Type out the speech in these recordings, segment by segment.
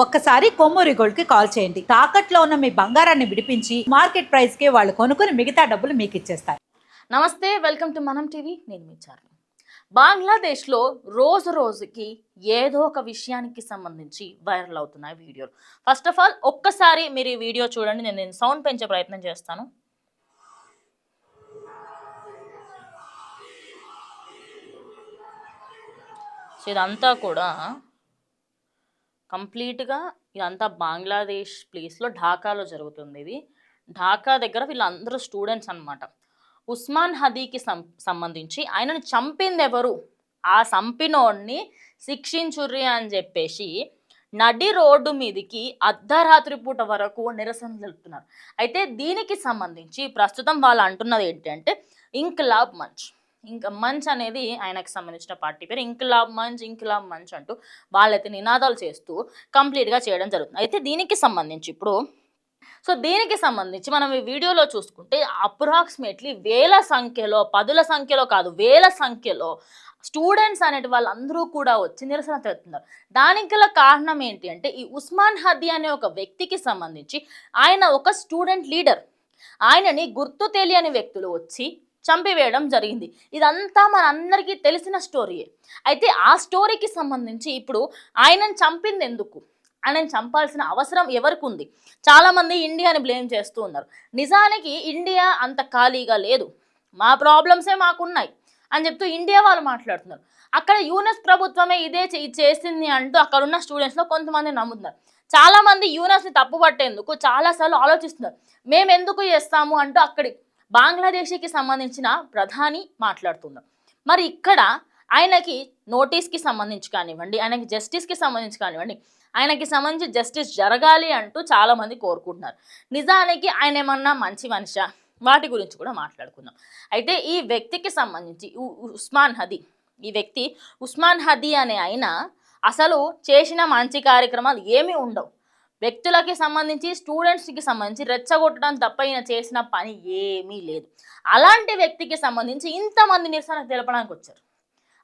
ఒక్కసారి కొమ్మూరి గోల్డ్కి కాల్ చేయండి. తాకట్లో ఉన్న మీ బంగారాన్ని విడిపించి మార్కెట్ ప్రైస్కి వాళ్ళు కొనుక్కుని మిగతా డబ్బులు మీకు ఇచ్చేస్తారు. నమస్తే వెల్కమ్ టు మనం టీవీ. నేను మీ బంగ్లాదేశ్లో రోజు రోజుకి ఏదో ఒక విషయానికి సంబంధించి వైరల్ అవుతున్నాయి వీడియోలు. ఫస్ట్ ఆఫ్ ఆల్ ఒక్కసారి మీరు ఈ వీడియో చూడండి నేను నేను సౌండ్ పెంచే ప్రయత్నం చేస్తాను. సో ఇదంతా కూడా కంప్లీట్గా ఇదంతా బంగ్లాదేశ్ ప్లేస్లో ఢాకాలో జరుగుతుంది ఇది. ఢాకా దగ్గర వీళ్ళందరూ స్టూడెంట్స్ అన్నమాట. ఉస్మాన్ హదీకి సం సంబంధించి ఆయనను చంపింది ఎవరు ఆ చంపినోడిని శిక్షించుర్రి అని చెప్పేసి నడి రోడ్డు మీదికి అర్ధరాత్రి పూట వరకు నిరసన తెలుపుతున్నారు. అయితే దీనికి సంబంధించి ప్రస్తుతం వాళ్ళు అంటున్నది ఏంటంటే ఇంక్లాబ్ మంచ్. ఇంకా మంచ్ అనేది ఆయనకు సంబంధించిన పార్టీ పేరు. ఇంకిలాబ్ మంచ్ ఇంకిలాబ్ మంచ్ అంటూ వాళ్ళైతే నినాదాలు చేస్తూ కంప్లీట్గా చేయడం జరుగుతుంది. అయితే దీనికి సంబంధించి ఇప్పుడు సో దీనికి సంబంధించి మనం ఈ వీడియోలో చూసుకుంటే అప్రాక్సిమేట్లీ వేల సంఖ్యలో పదుల సంఖ్యలో కాదు వేల సంఖ్యలో స్టూడెంట్స్ అనేటి వాళ్ళందరూ కూడా వచ్చి నిరసన తెలుపుతున్నారు దానికి గల కారణం ఏంటి అంటే ఈ ఉస్మాన్ హదీ అనే ఒక వ్యక్తికి సంబంధించి ఆయన ఒక స్టూడెంట్ లీడర్. ఆయనని గుర్తు తెలియని వ్యక్తులు వచ్చి చంపివేయడం జరిగింది. ఇదంతా మనందరికీ తెలిసిన స్టోరీయే అయితే ఆ స్టోరీకి సంబంధించి ఇప్పుడు ఆయనను చంపింది ఎందుకు ఆయనను చంపాల్సిన అవసరం ఎవరికి ఉంది చాలామంది ఇండియాని బ్లేమ్ చేస్తూ ఉన్నారు. నిజానికి ఇండియా అంత ఖాళీగా లేదు. మా ప్రాబ్లమ్సే మాకున్నాయి అని చెప్తూ ఇండియా వాళ్ళు మాట్లాడుతున్నారు. అక్కడ యూనెస్ ప్రభుత్వమే ఇదే చే- చేసింది అంటూ అక్కడ ఉన్న స్టూడెంట్స్లో కొంతమంది నమ్ముతున్నారు. చాలామంది యూనెస్ని తప్పు పట్టేందుకు చాలాసార్లు ఆలోచిస్తున్నారు. మేము ఎందుకు చేస్తాము అంటూ అక్కడి బంగ్లాదేశ్కి సంబంధించిన ప్రధాని మాట్లాడుతున్నారు మరి ఇక్కడ ఆయనకి నోటీస్కి సంబంధించి కానివ్వండి ఆయనకి జస్టిస్కి సంబంధించి కానివ్వండి ఆయనకి సంబంధించి జస్టిస్ జరగాలి అంటూ చాలామంది కోరుకుంటున్నారు. నిజానికి ఆయన ఏమన్నా మంచి మనిషా? వాటి గురించి కూడా మాట్లాడుకుందాం. అయితే ఈ వ్యక్తికి సంబంధించి ఉ- ఉస్మాన్ హదీ ఈ వ్యక్తి ఉస్మాన్ హదీ అనే ఆయన అసలు చేసిన మంచి కార్యక్రమాలు ఏమీ ఉండవు. వ్యక్తులకి సంబంధించి స్టూడెంట్స్కి సంబంధించి రెచ్చగొట్టడం తప్ప ఈయన చేసిన పని ఏమీ లేదు. అలాంటి వ్యక్తికి సంబంధించి ఇంతమంది నిరసన తెలపడానికి వచ్చారు.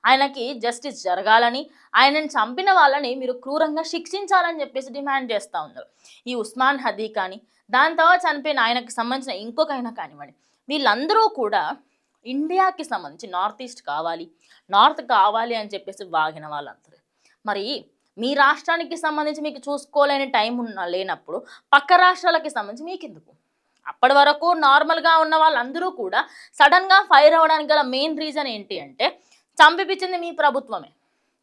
ఆయనకి జస్టిస్ జరగాలని ఆయనను చంపిన వాళ్ళని మీరు క్రూరంగా శిక్షించాలని చెప్పేసి డిమాండ్ చేస్తూ ఉన్నారు. ఈ ఉస్మాన్ హదీ కానీ దాని తర్వాత చనిపోయిన ఆయనకు సంబంధించిన ఇంకొక ఆయన కానివ్వండి వీళ్ళందరూ కూడా ఇండియాకి సంబంధించి నార్త్ ఈస్ట్ కావాలి నార్త్ కావాలి అని చెప్పేసి వాగిన వాళ్ళందరూ. మరి మీ రాష్ట్రానికి సంబంధించి మీకు చూసుకోలేని టైం ఉన్న లేనప్పుడు పక్క రాష్ట్రాలకి సంబంధించి మీకు ఎందుకు అప్పటి వరకు నార్మల్గా ఉన్న వాళ్ళందరూ కూడా సడన్గా ఫైర్ అవ్వడానికి గల మెయిన్ రీజన్ ఏంటి అంటే చంపిపించింది మీ ప్రభుత్వమే.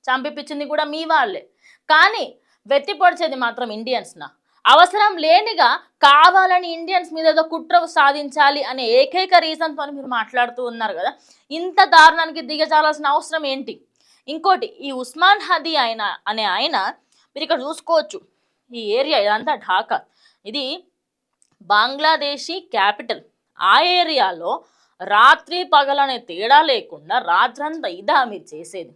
చంపిపించింది కూడా మీ వాళ్ళే. కానీ వెతిపడిచేది మాత్రం ఇండియన్స్నా? అవసరం లేనిగా కావాలని ఇండియన్స్ మీద ఏదో కుట్ర సాధించాలి అనే ఏకైక రీజన్తో మీరు మాట్లాడుతూ ఉన్నారు కదా. ఇంత దారుణానికి దిగజాలాల్సిన అవసరం ఏంటి? ఇంకోటి ఈ ఉస్మాన్ హదీ ఆయన అనే ఆయన మీరు ఇక్కడ చూసుకోవచ్చు. ఈ ఏరియా ఇదంతా ఢాకా. ఇది బంగ్లాదేశీ క్యాపిటల్. ఆ ఏరియాలో రాత్రి పగలనే తేడా లేకుండా రాత్రంతా ఇదా మీరు చేసేది.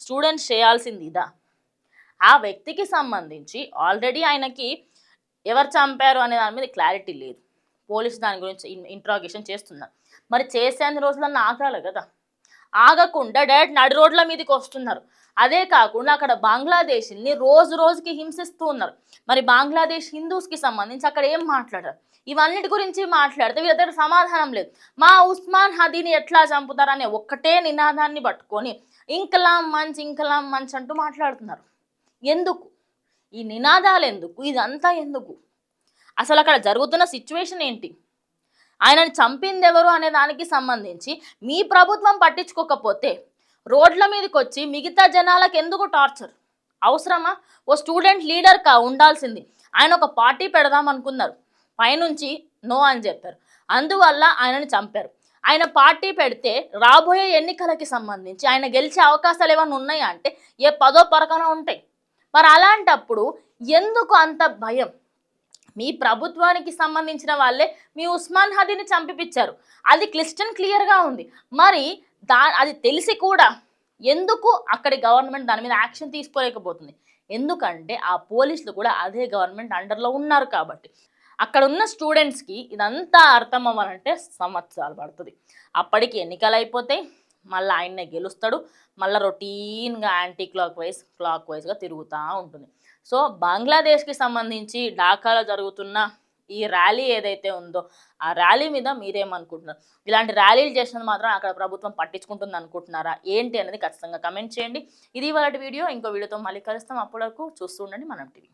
స్టూడెంట్స్ చేయాల్సింది ఇదా. ఆ వ్యక్తికి సంబంధించి ఆల్రెడీ ఆయనకి ఎవరు చంపారు అనే దాని మీద క్లారిటీ లేదు. పోలీసు దాని గురించి ఇంట్రాగేషన్ చేస్తున్నారు మరి చేసేంత రోజులన్నా ఆగాలి కదా. ఆగకుండా డైరెక్ట్ నడి రోడ్ల మీదకి వస్తున్నారు. అదే కాకుండా అక్కడ బంగ్లాదేశ్ని రోజు రోజుకి హింసిస్తూ ఉన్నారు. మరి బంగ్లాదేశ్ హిందూస్కి సంబంధించి అక్కడ ఏం మాట్లాడారు? ఇవన్నిటి గురించి మాట్లాడితే వీళ్ళ దగ్గర సమాధానం లేదు. మా ఉస్మాన్ హదీని ఎట్లా చంపుతారనే ఒక్కటే నినాదాన్ని పట్టుకొని ఇంకలాం మంచి ఇంకలాం మంచి అంటూ మాట్లాడుతున్నారు. ఎందుకు? ఈ నినాదాలు ఎందుకు? ఇదంతా ఎందుకు? అసలు అక్కడ జరుగుతున్న సిచ్యువేషన్ ఏంటి? ఆయనను చంపింది ఎవరు అనే దానికి సంబంధించి మీ ప్రభుత్వం పట్టించుకోకపోతే రోడ్ల మీదకి వచ్చి మిగతా జనాలకు ఎందుకు టార్చర్? అవసరమా? ఓ స్టూడెంట్ లీడర్ కా ఉండాల్సింది. ఆయన ఒక పార్టీ పెడదాం అనుకున్నారు పైనుంచి నో అని చెప్పారు. అందువల్ల ఆయనను చంపారు. ఆయన పార్టీ పెడితే రాబోయే ఎన్నికలకి సంబంధించి ఆయన గెలిచే అవకాశాలు ఏమైనా ఉన్నాయా అంటే ఏ పదో పరకన ఉంటాయి. మరి అలాంటప్పుడు ఎందుకు అంత భయం? మీ ప్రభుత్వానికి సంబంధించిన వాళ్ళే మీ ఉస్మాన్ హదీని చంపిపించారు అది క్లిస్టన్ క్లియర్గా ఉంది. మరి దా అది తెలిసి కూడా ఎందుకు అక్కడి గవర్నమెంట్ దాని మీద యాక్షన్ తీసుకోలేకపోతుంది? ఎందుకంటే ఆ పోలీసులు కూడా అదే గవర్నమెంట్ అండర్లో ఉన్నారు కాబట్టి. అక్కడ ఉన్న స్టూడెంట్స్కి ఇదంతా అర్థం అవ్వాలంటే సంవత్సరాలు పడుతుంది. అప్పటికి ఎన్నికలు అయిపోతాయి. మళ్ళీ ఆయన్నే గెలుస్తాడు. మళ్ళీ రొటీన్గా యాంటీ క్లాక్ వైజ్ క్లాక్ వైజ్గా తిరుగుతూ ఉంటుంది. సో బంగ్లాదేశ్కి సంబంధించి ఢాకాలో జరుగుతున్న ఈ ర్యాలీ ఏదైతే ఉందో ఆ ర్యాలీ మీద మీరేమనుకుంటున్నారు? ఇలాంటి ర్యాలీలు చేసినది మాత్రం అక్కడ ప్రభుత్వం పట్టించుకుంటుంది అనుకుంటున్నారా? ఏంటి అనేది ఖచ్చితంగా కమెంట్ చేయండి. ఇది వాళ్ళ వీడియో. ఇంకో వీడియోతో మళ్ళీ కలుస్తాం. అప్పటి వరకు చూస్తూ ఉండండి. మనం టీవీ